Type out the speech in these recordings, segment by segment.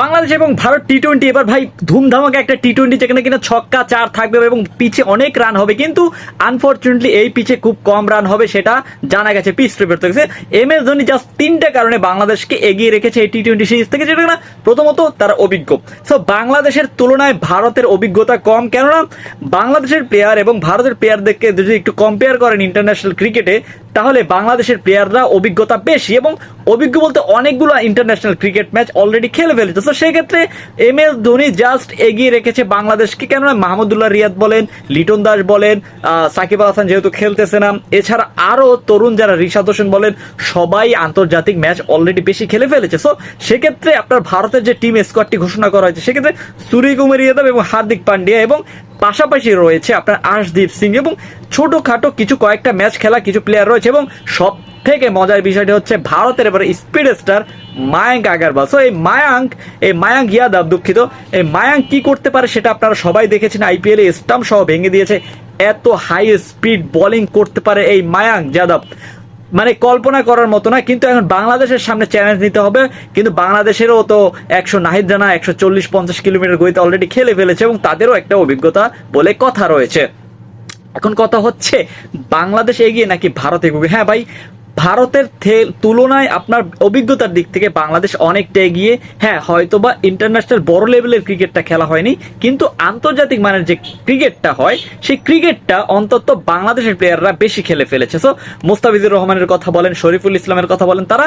বাংলাদেশ এবং Bharat T twenty এবার ভাই ধুমধামাকে একটা টি টোয়েন্টি যেখানে কিনা ছক্কা, চার থাকবে এবং পিচে অনেক রান হবে, কিন্তু আনফর্চুনেটলি এই পিচে খুব কম রান হবে সেটা জানা গেছে পিচ রিপোর্ট থেকে এম এস ধোনি জাস্ট তিনটা কারণে বাংলাদেশকে এগিয়ে রেখেছে এই টি টোয়েন্টি সিরিজ থেকে, যেটা কিনা প্রথমত তারা অভিজ্ঞ। সো বাংলাদেশের তুলনায় ভারতের অভিজ্ঞতা কম, কেননা বাংলাদেশের প্লেয়ার এবং ভারতের প্লেয়ারদেরকে যদি একটু কম্পেয়ার করেন ইন্টারন্যাশনাল ক্রিকেটে তাহলে বাংলাদেশের প্লেয়াররা অভিজ্ঞতা বেশি এবং অভিজ্ঞ বলতে অনেকগুলো ইন্টারন্যাশনাল ক্রিকেট ম্যাচ অলরেডি খেলে ফেলেছে। তো সেক্ষেত্রে এম এস ধোনি জাস্ট এগিয়ে রেখেছে বাংলাদেশকে। কেননা মাহমুদুল্লাহ রিয়াদ বলেন, লিটন দাস বলেন সাকিব আল হাসান যেহেতু খেলতেছে না। এছাড়া আরও তরুণ যারা রিশাদ হোসেন বলেন, সবাই আন্তর্জাতিক ম্যাচ অলরেডি বেশি খেলে ফেলেছে। সো সেক্ষেত্রে আপনার ভারতের যে টিম স্কোয়াডটি ঘোষণা করা হয়েছে, সেক্ষেত্রে সূর্যকুমার ইয়াদব এবং হার্দিক পান্ডিয়া এবং পাশাপাশি রয়েছে আপনার আশদীপ সিং এবং ছোটখাটো কিছু কয়েকটা ম্যাচ খেলা কিছু প্লেয়ার রয়েছে এবং সব থেকে মজার বিষয়টি হচ্ছে ভারতের এবারে speed star Mayank Agarwal. So এই মায়াঙ্ক এই মায়াঙ্ক ইয়াদব দুঃখিত, এই মায়াঙ্ক কি করতে পারে সেটা আপনারা সবাই দেখেছেন আইপিএল স্টাম্প সহ ভেঙে দিয়েছে। এত হাই স্পিড বোলিং করতে পারে এই মায়াঙ্ক, যাদব। মানে কল্পনা করার মতো না, কিন্তু এখন বাংলাদেশের সামনে চ্যালেঞ্জ নিতে হবে, কিন্তু বাংলাদেশেরও তো একশো নাহিদ জানা একশো চল্লিশ, পঞ্চাশ কিলোমিটার গতিতে অলরেডি খেলে ফেলেছে এবং তাদেরও একটা অভিজ্ঞতা বলে কথা রয়েছে। এখন কথা হচ্ছে, বাংলাদেশ এগিয়ে নাকি ভারত এগোবে? হ্যাঁ ভাই ভারতের তুলনায় আপনার অভিজ্ঞতার দিক থেকে বাংলাদেশ অনেকটা এগিয়ে। হ্যাঁ হয়তোবা ইন্টারন্যাশনাল বড় লেভেলের ক্রিকেটটা খেলা হয়নি, কিন্তু আন্তর্জাতিক মানের যে ক্রিকেটটা হয়, সেই ক্রিকেটটা অন্তত বাংলাদেশের প্লেয়াররা বেশি খেলে ফেলেছে। সো মোস্তাফিজুর রহমানের কথা বলেন, শরীফুল ইসলামের কথা বলেন, তারা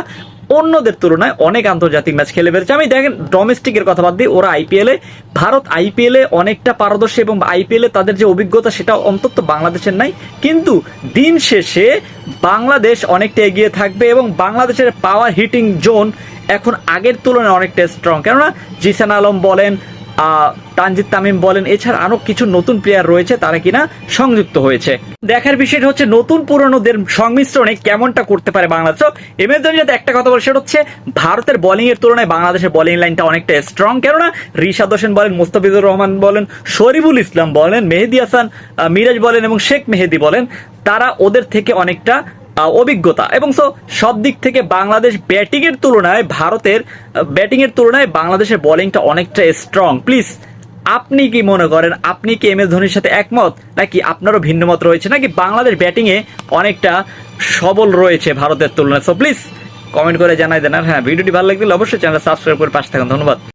অন্যদের তুলনায় অনেক আন্তর্জাতিক ম্যাচ খেলে ফেলেছে। আমি দেখেন ডোমেস্টিকের কথা বাদ দিই ওরা আইপিএলে ভারত আইপিএলে অনেকটা পারদর্শী এবং আইপিএলে তাদের যে অভিজ্ঞতা, সেটা অন্তত বাংলাদেশের নাই। কিন্তু দিন শেষে বাংলাদেশ অনেকটা এগিয়ে থাকবে এবং বাংলাদেশের পাওয়ার হিটিং জোন এখন আগের তুলনায় অনেকটা স্ট্রং কেননা জিসান আলম বলেন তানজিদ তামিম বলেন, এছাড়া আরও কিছু নতুন প্লেয়ার রয়েছে, তারা কিনা সংযুক্ত হয়েছে। দেখার বিষয়টা হচ্ছে নতুন পুরনোদের সংমিশ্রণে কেমনটা করতে পারে বাংলাদেশ। তো এম এস ধোনি একটা কথা বলে সেটা হচ্ছে, ভারতের বোলিং এর তুলনায় বাংলাদেশের বোলিং লাইনটা অনেকটা স্ট্রং কেননা রিশাদ হোসেন বলেন, মুস্তাফিজুর রহমান বলেন, শরীফুল ইসলাম বলেন, মেহেদি হাসান মিরাজ বলেন এবং শেখ মেহেদি বলেন, তারা ওদের থেকে অনেকটা অভিজ্ঞতা। এবং সো সব দিক থেকে বাংলাদেশ ব্যাটিং এর তুলনায় ভারতের ব্যাটিং এর তুলনায় বাংলাদেশের বোলিংটা অনেকটা স্ট্রং প্লিজ আপনি কি মনে করেন, আপনি কি এম এস ধোনির সাথে একমত? নাকি আপনারও ভিন্ন মত রয়েছে? নাকি বাংলাদেশ ব্যাটিং এ অনেকটা সবল রয়েছে ভারতের তুলনায়? সো প্লিজ কমেন্ট করে জানাই দেন। আর হ্যাঁ ভিডিওটি ভালো লাগলে অবশ্যই চ্যানেল সাবস্ক্রাইব করে পাশে থাকুন। ধন্যবাদ।